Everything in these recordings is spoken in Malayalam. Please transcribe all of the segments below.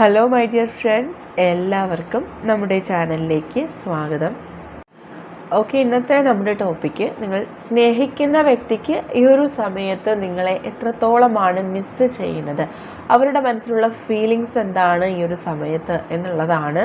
ഹലോ മൈ ഡിയർ ഫ്രണ്ട്സ് എല്ലാവർക്കും നമ്മുടെ ചാനലിലേക്ക് സ്വാഗതം. ഓക്കെ ഇന്നത്തെ നമ്മുടെ ടോപ്പിക്ക് നിങ്ങൾ സ്നേഹിക്കുന്ന വ്യക്തിക്ക് ഈ ഒരു സമയത്ത് നിങ്ങളെ എത്രത്തോളമാണ് മിസ്സ് ചെയ്യുന്നത്? അവരുടെ മനസ്സിലുള്ള ഫീലിങ്സ് എന്താണ് ഈ ഒരു സമയത്ത് എന്നുള്ളതാണ്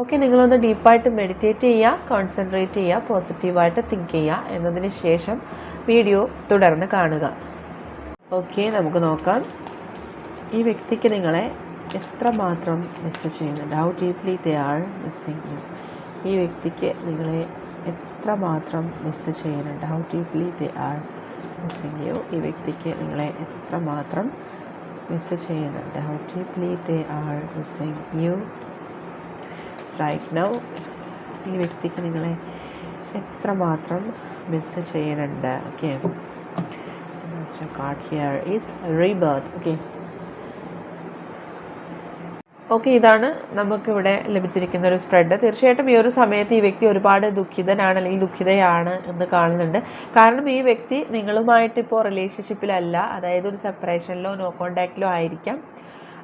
ഓക്കെ നിങ്ങളൊന്ന് ഡീപ്പായിട്ട് മെഡിറ്റേറ്റ് ചെയ്യുക കോൺസെൻട്രേറ്റ് ചെയ്യുക പോസിറ്റീവായിട്ട് തിങ്ക് ചെയ്യുക എന്നതിന് ശേഷം വീഡിയോ തുടർന്ന് കാണുക. ഓക്കെ നമുക്ക് നോക്കാം. ഈ വ്യക്തിക്ക് നിങ്ങളെ എത്രമാത്രം മിസ് ചെയ്യുന്നുണ്ട് how deeply they are missing you ഈ വ്യക്തിക്ക് നിങ്ങളെ എത്രമാത്രം മിസ് ചെയ്യുന്നുണ്ട്? How deeply they are missing you ഈ വ്യക്തിക്ക് നിങ്ങളെ എത്രമാത്രം മിസ് ചെയ്യുന്നുണ്ട്? How deeply they are missing you right now ഈ വ്യക്തിക്ക് നിങ്ങളെ എത്രമാത്രം മിസ് ചെയ്യുന്നുണ്ട് okay card here is rebirth okay okay ഇതാണ് നമുക്കിവിടെ ലഭിച്ചിരിക്കുന്ന ഒരു സ്പ്രെഡ് തീർച്ചയായിട്ടും ഈ ഒരു സമയത്ത് ഈ വ്യക്തി ഒരുപാട് ദുഃഖിതനാണ് അല്ലെങ്കിൽ ദുഃഖിതയാണ് എന്ന് കാണുന്നുണ്ട്. കാരണം ഈ വ്യക്തി നിങ്ങളുമായിട്ട് ഇപ്പോൾ റിലേഷൻഷിപ്പിലല്ല അതായത് ഒരു സെപ്പറേഷനിലോ നോ കോണ്ടാക്റ്റിലോ ആയിരിക്കാം.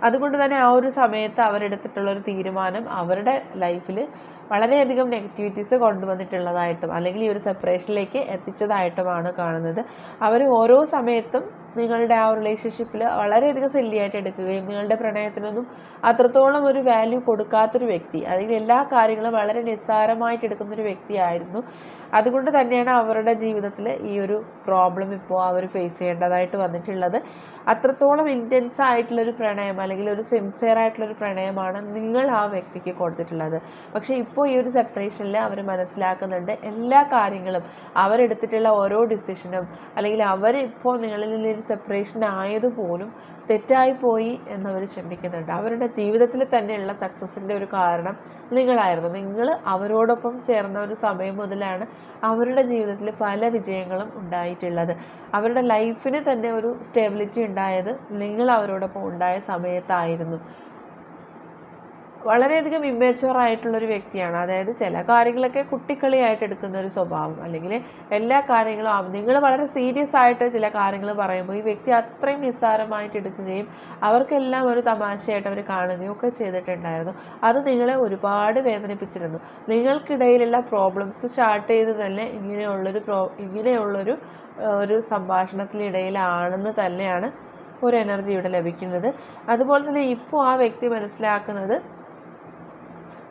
അതുകൊണ്ട് തന്നെ ആ ഒരു സമയത്ത് അവരെടുത്തിട്ടുള്ളൊരു തീരുമാനം അവരുടെ ലൈഫിൽ വളരെയധികം നെഗറ്റിവിറ്റീസ് കൊണ്ടുവന്നിട്ടുള്ളതായിട്ടും അല്ലെങ്കിൽ ഈ ഒരു സെപ്പറേഷനിലേക്ക് എത്തിച്ചതായിട്ടുമാണ് കാണുന്നത്. അവർ ഓരോ സമയത്തും നിങ്ങളുടെ ആ റിലേഷൻഷിപ്പിൽ വളരെയധികം സെല്ലിയായിട്ട് എടുക്കുകയും നിങ്ങളുടെ പ്രണയത്തിനൊന്നും അത്രത്തോളം ഒരു വാല്യൂ കൊടുക്കാത്തൊരു വ്യക്തി അല്ലെങ്കിൽ എല്ലാ കാര്യങ്ങളും വളരെ നിസ്സാരമായിട്ട് എടുക്കുന്നൊരു വ്യക്തിയായിരുന്നു. അതുകൊണ്ട് തന്നെയാണ് അവരുടെ ജീവിതത്തിൽ ഈ ഒരു പ്രോബ്ലം ഇപ്പോൾ അവർ ഫേസ് ചെയ്യേണ്ടതായിട്ട് വന്നിട്ടുള്ളത്. അത്രത്തോളം ഇന്റൻസ് ആയിട്ടുള്ളൊരു പ്രണയം അല്ലെങ്കിൽ ഒരു സിൻസിയർ ആയിട്ടുള്ളൊരു പ്രണയമാണ് നിങ്ങൾ ആ വ്യക്തിക്ക് കൊടുത്തിട്ടുള്ളത്. പക്ഷേ ഇപ്പോൾ ഈ ഒരു സെപ്പറേഷനിൽ അവർ മനസ്സിലാക്കുന്നുണ്ട് എല്ലാ കാര്യങ്ങളും അവരെടുത്തിട്ടുള്ള ഓരോ ഡിസിഷനും അല്ലെങ്കിൽ അവരിപ്പോൾ നിങ്ങളിൽ നിന്ന് സെപ്പറേഷൻ ആയതുപോലും തെറ്റായിപ്പോയി എന്നവർ ചിന്തിക്കുന്നുണ്ട്. അവരുടെ ജീവിതത്തിൽ തന്നെയുള്ള സക്സസിന്റെ ഒരു കാരണം നിങ്ങളായിരുന്നു. നിങ്ങൾ അവരോടൊപ്പം ചേർന്ന ഒരു സമയം മുതലാണ് അവരുടെ ജീവിതത്തിൽ പല വിജയങ്ങളും ഉണ്ടായിട്ടുള്ളത്. അവരുടെ ലൈഫിന് തന്നെ ഒരു സ്റ്റെബിലിറ്റി ഉണ്ടായത് നിങ്ങൾ അവരോടൊപ്പം ഉണ്ടായ സമയത്തായിരുന്നു. വളരെയധികം ഇമ്മേച്ചുവർ ആയിട്ടുള്ളൊരു വ്യക്തിയാണ്. അതായത് ചില കാര്യങ്ങളൊക്കെ കുട്ടിക്കളിയായിട്ട് എടുക്കുന്ന ഒരു സ്വഭാവം. അല്ലെങ്കിൽ എല്ലാ കാര്യങ്ങളും നിങ്ങൾ വളരെ സീരിയസ് ആയിട്ട് ചില കാര്യങ്ങൾ പറയുമ്പോൾ ഈ വ്യക്തി അത്രയും നിസ്സാരമായിട്ട് എടുക്കുകയും അവർക്കെല്ലാം ഒരു തമാശയായിട്ട് അവർ കാണുകയും ഒക്കെ ചെയ്തിട്ടുണ്ടായിരുന്നു. അത് നിങ്ങളെ ഒരുപാട് വേദനിപ്പിച്ചിരുന്നു. നിങ്ങൾക്കിടയിലുള്ള പ്രോബ്ലംസ് സ്റ്റാർട്ട് ചെയ്ത് തന്നെ ഇങ്ങനെയുള്ളൊരു പ്രോ ഇങ്ങനെയുള്ളൊരു ഒരു സംഭാഷണത്തിനിടയിലാണെന്ന് തന്നെയാണ് ഒരു എനർജി ഇവിടെ ലഭിക്കുന്നത്. അതുപോലെ തന്നെ ഇപ്പോൾ ആ വ്യക്തി മനസ്സിലാക്കുന്നത്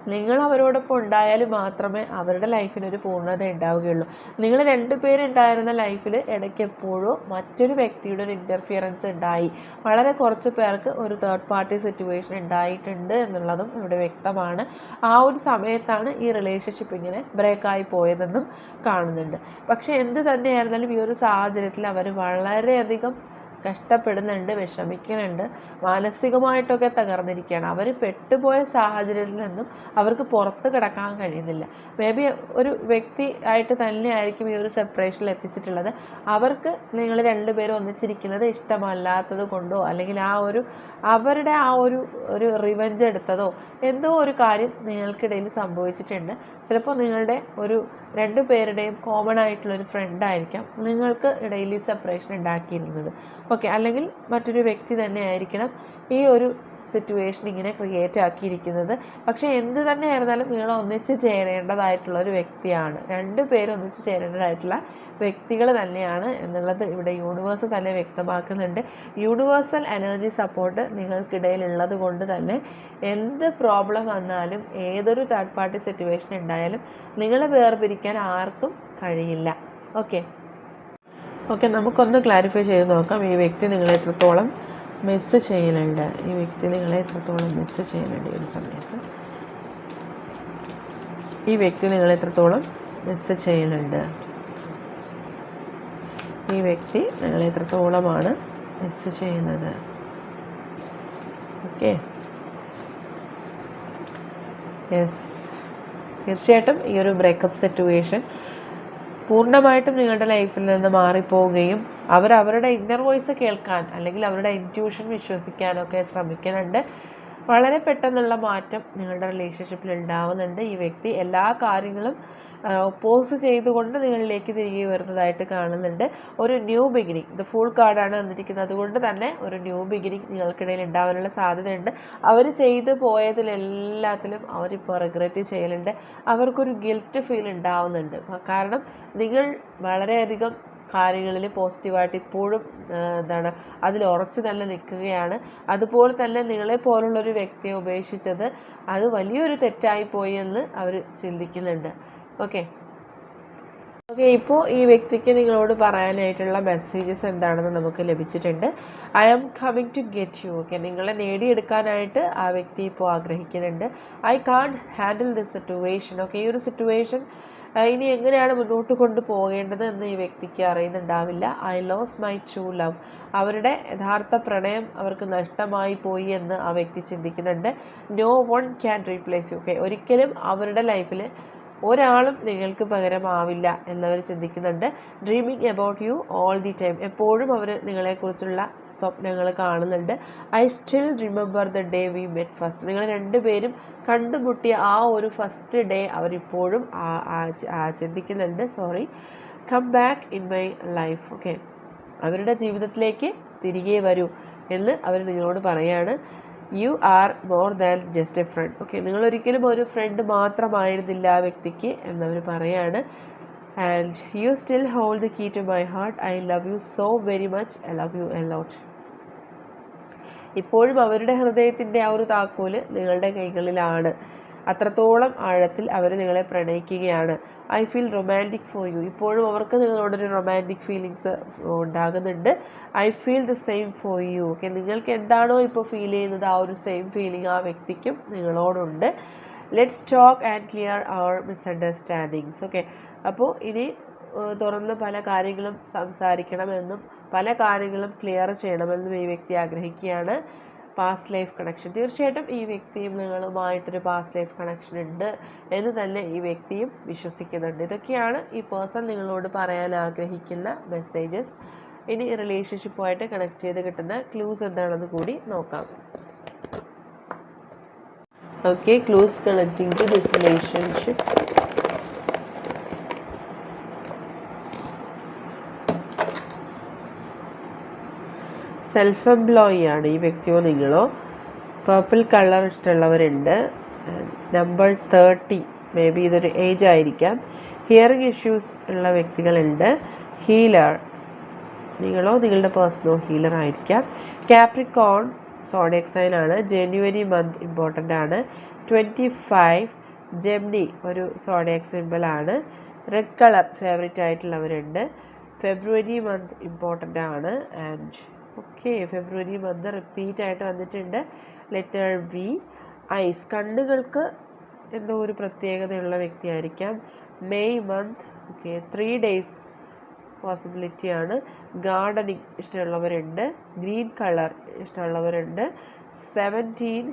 നിങ്ങൾ അവരോടൊപ്പം ഉണ്ടായാൽ മാത്രമേ അവരുടെ ലൈഫിനൊരു പൂർണത ഉണ്ടാവുകയുള്ളൂ. നിങ്ങൾ രണ്ടുപേരുണ്ടായിരുന്ന ലൈഫിൽ ഇടയ്ക്ക് എപ്പോഴോ മറ്റൊരു വ്യക്തിയുടെ ഒരു ഇന്റർഫിയറൻസ് ഉണ്ടായി. വളരെ കുറച്ച് പേർക്ക് ഒരു തേർഡ് പാർട്ടി സിറ്റുവേഷൻ ഉണ്ടായിട്ടുണ്ട് എന്നുള്ളതും ഇവിടെ വ്യക്തമാണ്. ആ ഒരു സമയത്താണ് ഈ റിലേഷൻഷിപ്പ് ഇങ്ങനെ ബ്രേക്കായി പോയതെന്നും കാണുന്നുണ്ട്. പക്ഷേ എന്ത് തന്നെയായിരുന്നാലും ഈ ഒരു സാഹചര്യത്തിൽ അവർ വളരെയധികം കഷ്ടപ്പെടുന്നുണ്ട് വിഷമിക്കുന്നുണ്ട് മാനസികമായിട്ടൊക്കെ തകർന്നിരിക്കുകയാണ്. അവർ പെട്ടുപോയ സാഹചര്യത്തിൽ നിന്നും അവർക്ക് പുറത്ത് കിടക്കാൻ കഴിയുന്നില്ല. മേ ബി ഒരു വ്യക്തി ആയിട്ട് തന്നെയായിരിക്കും ഈ ഒരു സെപ്പറേഷനിൽ എത്തിച്ചിട്ടുള്ളത്. അവർക്ക് നിങ്ങൾ രണ്ടുപേരും ഒന്നിച്ചിരിക്കുന്നത് ഇഷ്ടമല്ലാത്തത് കൊണ്ടോ അല്ലെങ്കിൽ ആ ഒരു അവരുടെ ആ ഒരു ഒരു റിവഞ്ച് എടുത്തതോ എന്തോ ഒരു കാര്യം നിങ്ങൾക്കിടയിൽ സംഭവിച്ചിട്ടുണ്ട്. ചിലപ്പോൾ നിങ്ങളുടെ ഒരു രണ്ടു പേരുടെയും കോമൺ ആയിട്ടുള്ള ഒരു ഫ്രണ്ട് ആയിരിക്കാം നിങ്ങൾക്ക് ഇടയിൽ ഈ സെപ്പറേഷൻ ഉണ്ടാക്കിയിരുന്നത്. ഓക്കെ അല്ലെങ്കിൽ മറ്റൊരു വ്യക്തി തന്നെ ആയിരിക്കണം ഈ ഒരു സിറ്റുവേഷൻ ഇങ്ങനെ ക്രിയേറ്റ് ആക്കിയിരിക്കുന്നത്. പക്ഷേ എന്ത് തന്നെ ആയിരുന്നാലും നിങ്ങൾ ഒന്നിച്ച് ചേരേണ്ടതായിട്ടുള്ള ഒരു വ്യക്തിയാണ്. രണ്ട് പേരും ഒന്നിച്ച് ചേരേണ്ടതായിട്ടുള്ള വ്യക്തികൾ തന്നെയാണ് എന്നുള്ളത് ഇവിടെ യൂണിവേഴ്സ് തന്നെ വ്യക്തമാക്കുന്നുണ്ട്. യൂണിവേഴ്സൽ എനർജി സപ്പോർട്ട് നിങ്ങൾക്കിടയിൽ ഉള്ളത് കൊണ്ട് തന്നെ എന്ത് പ്രോബ്ലം വന്നാലും ഏതൊരു തേർഡ് പാർട്ടി സിറ്റുവേഷൻ ഉണ്ടായാലും നിങ്ങളെ വേർപിരിക്കാൻ ആർക്കും കഴിയില്ല. ഓക്കെ ഓക്കെ നമുക്കൊന്ന് ക്ലാരിഫൈ ചെയ്ത് നോക്കാം. ഈ വ്യക്തി നിങ്ങളെ എത്രത്തോളം മിസ്സ് ചെയ്യുന്നുണ്ട്? ഈ വ്യക്തി നിങ്ങളെ എത്രത്തോളം മിസ്സ് ചെയ്യുന്നുണ്ട് ഈ ഒരു സമയത്ത്? ഈ വ്യക്തി നിങ്ങളെ എത്രത്തോളം മിസ്സ് ചെയ്യുന്നുണ്ട്? ഈ വ്യക്തി നിങ്ങളെ എത്രത്തോളമാണ് മിസ്സ് ചെയ്യുന്നത്? ഓക്കെ. യെസ് തീർച്ചയായിട്ടും ഈ ഒരു ബ്രേക്കപ്പ് സിറ്റുവേഷൻ പൂർണമായിട്ടും നിങ്ങളുടെ ലൈഫിൽ നിന്ന് മാറിപ്പോവുകയും അവർ അവരുടെ ഇന്നർ വോയിസ് കേൾക്കാൻ അല്ലെങ്കിൽ അവരുടെ ഇന്റ്യൂഷൻ വിശ്വസിക്കാനൊക്കെ ശ്രമിക്കുന്നുണ്ട്. വളരെ പെട്ടെന്നുള്ള മാറ്റം നിങ്ങളുടെ റിലേഷൻഷിപ്പിൽ ഉണ്ടാവുന്നുണ്ട്. ഈ വ്യക്തി എല്ലാ കാര്യങ്ങളും ഒപ്പോസ് ചെയ്തുകൊണ്ട് നിങ്ങളിലേക്ക് തിരികെ വരുന്നതായിട്ട് കാണുന്നുണ്ട്. ഒരു ന്യൂ ബിഗിനിങ് ഇത് ഫുൾ കാർഡാണ് വന്നിരിക്കുന്നത്. അതുകൊണ്ട് തന്നെ ഒരു ന്യൂ ബിഗിനിങ് നിങ്ങൾക്കിടയിൽ ഉണ്ടാവാനുള്ള സാധ്യതയുണ്ട്. അവർ ചെയ്തു പോയതിലെല്ലാത്തിലും അവരിപ്പോൾ റിഗ്രറ്റ് ചെയ്യലുണ്ട്. അവർക്കൊരു ഗിൽറ്റ് ഫീൽ ഉണ്ടാവുന്നുണ്ട്. കാരണം നിങ്ങൾ വളരെയധികം കാര്യങ്ങളിൽ പോസിറ്റീവായിട്ട് ഇപ്പോഴും എന്താണ് അതിൽ ഉറച്ചു തന്നെ നിൽക്കുകയാണ്. അതുപോലെ തന്നെ നിങ്ങളെ പോലുള്ളൊരു വ്യക്തിയെ ഉപേക്ഷിച്ചത് അത് വലിയൊരു തെറ്റായി പോയി എന്ന് അവർ ചിന്തിക്കുന്നുണ്ട്. ഓക്കെ. ഓക്കെ ഇപ്പോൾ ഈ വ്യക്തിക്ക് നിങ്ങളോട് പറയാനായിട്ടുള്ള മെസ്സേജസ് എന്താണെന്ന് നമുക്ക് ലഭിച്ചിട്ടുണ്ട്. I am coming to get you. Okay നിങ്ങളെ നേടിയെടുക്കാനായിട്ട് ആ വ്യക്തി ഇപ്പോൾ ആഗ്രഹിക്കുന്നുണ്ട്. I can handle this situation. Okay ഈ ഒരു സിറ്റുവേഷൻ ഇനി എങ്ങനെയാണ് മുന്നോട്ട് കൊണ്ടുപോകേണ്ടത് എന്ന് ഈ വ്യക്തിക്ക് അറിയുന്നുണ്ടാവില്ല. I lose my true love അവരുടെ യഥാർത്ഥ പ്രണയം അവർക്ക് നഷ്ടമായി പോയി എന്ന് ആ വ്യക്തി ചിന്തിക്കുന്നുണ്ട്. No one can replace you okay ഒരിക്കലും അവരുടെ ലൈഫിൽ ഒരാളും നിങ്ങൾക്ക് പകരമാവില്ല എന്നവർ ചിന്തിക്കുന്നുണ്ട്. Dreaming about you all the time എപ്പോഴും അവർ നിങ്ങളെക്കുറിച്ചുള്ള സ്വപ്നങ്ങൾ കാണുന്നുണ്ട്. I still remember the day we met first നിങ്ങൾ രണ്ടുപേരും കണ്ടുമുട്ടിയ ആ ഒരു ഫസ്റ്റ് ഡേ അവരിപ്പോഴും ചിന്തിക്കുന്നുണ്ട്. Sorry come back in my life okay അവരുടെ ജീവിതത്തിലേക്ക് തിരികെ വരൂ എന്ന് അവർ നിങ്ങളോട് പറയാണ്. You are more than just a friend okay നിങ്ങൾ ഒരിക്കലും ഒരു ഫ്രണ്ട് മാത്രമായിരുന്നില്ല ആ വ്യക്തിക്ക് എന്നവർ പറയാണ്. And you still hold the key to my heart I love you so very much I love you a lot ഇപ്പോഴും അവരുടെ ഹൃദയത്തിന്റെ ആ ഒരു താക്കോൽ നിങ്ങളുടെ കൈകളിലാണ്. അത്രത്തോളം ആഴത്തിൽ അവർ നിങ്ങളെ പ്രണയിക്കുകയാണ്. I feel romantic for you ഇപ്പോഴും അവർക്ക് നിങ്ങളോടൊരു റൊമാന്റിക് ഫീലിങ്സ് ഉണ്ടാകുന്നുണ്ട്. I feel the same for you okay നിങ്ങൾക്ക് എന്താണോ ഇപ്പോൾ ഫീൽ ചെയ്യുന്നത് ആ ഒരു സെയിം ഫീലിംഗ് ആ വ്യക്തിക്കും നിങ്ങളോടുണ്ട്. Let's talk and clear our misunderstandings okay അപ്പോൾ ഇനി തുറന്ന് പല കാര്യങ്ങളും സംസാരിക്കണമെന്നും പല കാര്യങ്ങളും ക്ലിയർ ചെയ്യണമെന്നും ഈ വ്യക്തി ആഗ്രഹിക്കുകയാണ്. പാസ്റ്റ് ലൈഫ് കണക്ഷൻ തീർച്ചയായിട്ടും ഈ വ്യക്തിയും നിങ്ങളുമായിട്ടൊരു പാസ്റ്റ് ലൈഫ് കണക്ഷൻ ഉണ്ട് എന്ന് തന്നെ ഈ വ്യക്തിയും വിശ്വസിക്കുന്നുണ്ട്. ഇതൊക്കെയാണ് ഈ പേഴ്സൺ നിങ്ങളോട് പറയാൻ ആഗ്രഹിക്കുന്ന മെസ്സേജസ് ഇനി റിലേഷൻഷിപ്പുമായിട്ട് കണക്ട് ചെയ്ത് കിട്ടുന്ന ക്ലൂസ് എന്താണെന്ന് കൂടി നോക്കാം. Okay clues connecting to this relationship self employee ആണ് ഈ വ്യക്തിയോ നിങ്ങളോ? പേർപ്പിൾ കളർ ഇഷ്ടമുള്ളവരുണ്ട്. നമ്പർ തേർട്ടി മേ ബി ഇതൊരു ഏജ് ആയിരിക്കാം. ഹിയറിംഗ് ഇഷ്യൂസ് ഉള്ള വ്യക്തികളുണ്ട്. ഹീലർ നിങ്ങളോ നിങ്ങളുടെ പേഴ്സണോ ഹീലർ ആയിരിക്കാം. കാപ്രിക്കോൺ സോഡിയക് സൈൻ ആണ്. ജനുവരി മന്ത് ഇമ്പോർട്ടന്റ് ആണ്. ട്വന്റി ഫൈവ് ജെംനി ഒരു സോഡിയക് സിമ്പിൾ ആണ്. റെഡ് കളർ ഫേവറേറ്റ് ആയിട്ടുള്ളവരുണ്ട്. ഫെബ്രുവരി മന്ത് ഇമ്പോർട്ടന്റ് ആണ്. And okay February month repeat ആയിട്ട് വന്നിട്ടുണ്ട്. ലെറ്റർ വി ഐസ് കണ്ണുകൾക്ക് എന്തോ ഒരു പ്രത്യേകതയുള്ള വ്യക്തിയായിരിക്കാം. May month okay three days പോസിബിലിറ്റിയാണ് gardening ഇഷ്ടമുള്ളവരുണ്ട്. Green colour ഇഷ്ടമുള്ളവരുണ്ട്. Seventeen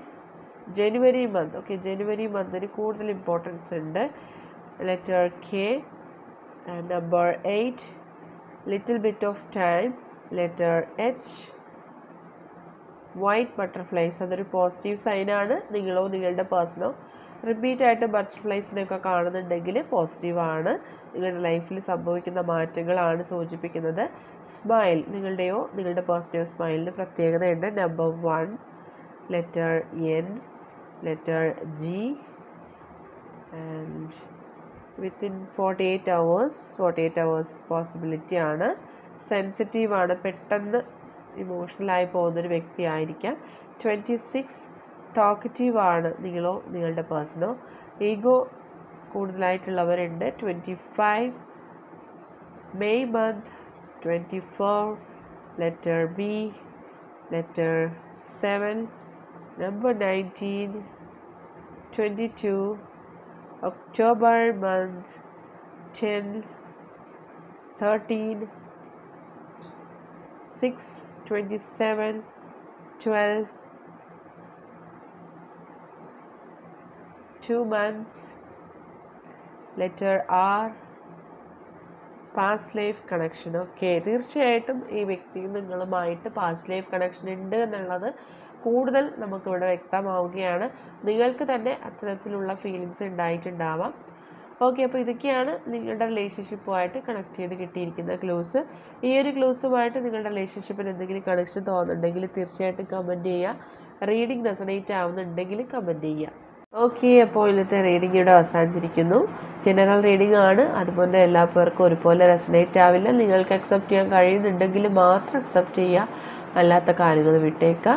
January month okay January മന്തിന് കൂടുതൽ ഇമ്പോർട്ടൻസ് ഉണ്ട്. Letter K number eight little bit of time letter H white butterflies അതൊരു പോസിറ്റീവ് സൈനാണ് നിങ്ങളോ നിങ്ങളുടെ പേഴ്സണോ റിപ്പീറ്റ് ആയിട്ട് ബട്ടർഫ്ലൈസിനെയൊക്കെ കാണുന്നുണ്ടെങ്കിൽ പോസിറ്റീവാണ് നിങ്ങളുടെ ലൈഫിൽ സംഭവിക്കുന്ന മാറ്റങ്ങളാണ് സൂചിപ്പിക്കുന്നത്. സ്മൈൽ നിങ്ങളുടെയോ നിങ്ങളുടെ പേഴ്സണയോ സ്മൈലിന് പ്രത്യേകതയുണ്ട്. Number one letter N letter G and within forty eight hours forty eight hours possibility ആണ്. സെൻസിറ്റീവാണ്. പെട്ടെന്ന് ഇമോഷണലായി പോകുന്നൊരു വ്യക്തിയായിരിക്കാം. ട്വന്റി സിക്സ് ടോക്കറ്റീവാണ് നിങ്ങളോ നിങ്ങളുടെ പേഴ്സണോ. Ego കൂടുതലായിട്ടുള്ളവരുണ്ട്. Twenty five May month twenty four letter B letter seven number nineteen twenty two October month ten thirteen six twenty seven twelve two months letter R past life connection okay തീർച്ചയായിട്ടും ഈ വ്യക്തി നിങ്ങളുമായിട്ട് പാസ്റ്റ് ലൈഫ് കണക്ഷൻ ഉണ്ട് എന്നുള്ളത് കൂടുതൽ നമുക്കിവിടെ വ്യക്തമാവുകയാണ്. നിങ്ങൾക്ക് തന്നെ അത്തരത്തിലുള്ള ഫീലിങ്സ് ഉണ്ടായിട്ടുണ്ടാവാം. ഓക്കെ അപ്പോൾ ഇതൊക്കെയാണ് നിങ്ങളുടെ റിലേഷൻഷിപ്പുമായിട്ട് കണക്ട് ചെയ്ത് കിട്ടിയിരിക്കുന്ന ക്ലൂസ് ഈ ഒരു ക്ലൂസുമായിട്ട് നിങ്ങളുടെ റിലേഷൻഷിപ്പിന് എന്തെങ്കിലും കണക്ഷൻ തോന്നുന്നുണ്ടെങ്കിൽ തീർച്ചയായിട്ടും കമന്റ് ചെയ്യുക. റീഡിങ് റെസനേറ്റ് ആവുന്നുണ്ടെങ്കിൽ കമന്റ് ചെയ്യുക. ഓക്കെ അപ്പോൾ ഇന്നത്തെ റീഡിംഗ് ഇവിടെ അവസാനിച്ചിരിക്കുന്നു. ജനറൽ റീഡിംഗ് ആണ്. അതുപോലെ എല്ലാ പേർക്കും ഒരുപോലെ റെസനേറ്റ് ആവില്ല. നിങ്ങൾക്ക് അക്സെപ്റ്റ് ചെയ്യാൻ കഴിയുന്നുണ്ടെങ്കിൽ മാത്രം അക്സെപ്റ്റ് ചെയ്യുക. അല്ലാത്ത കാര്യങ്ങൾ വിട്ടേക്കുക.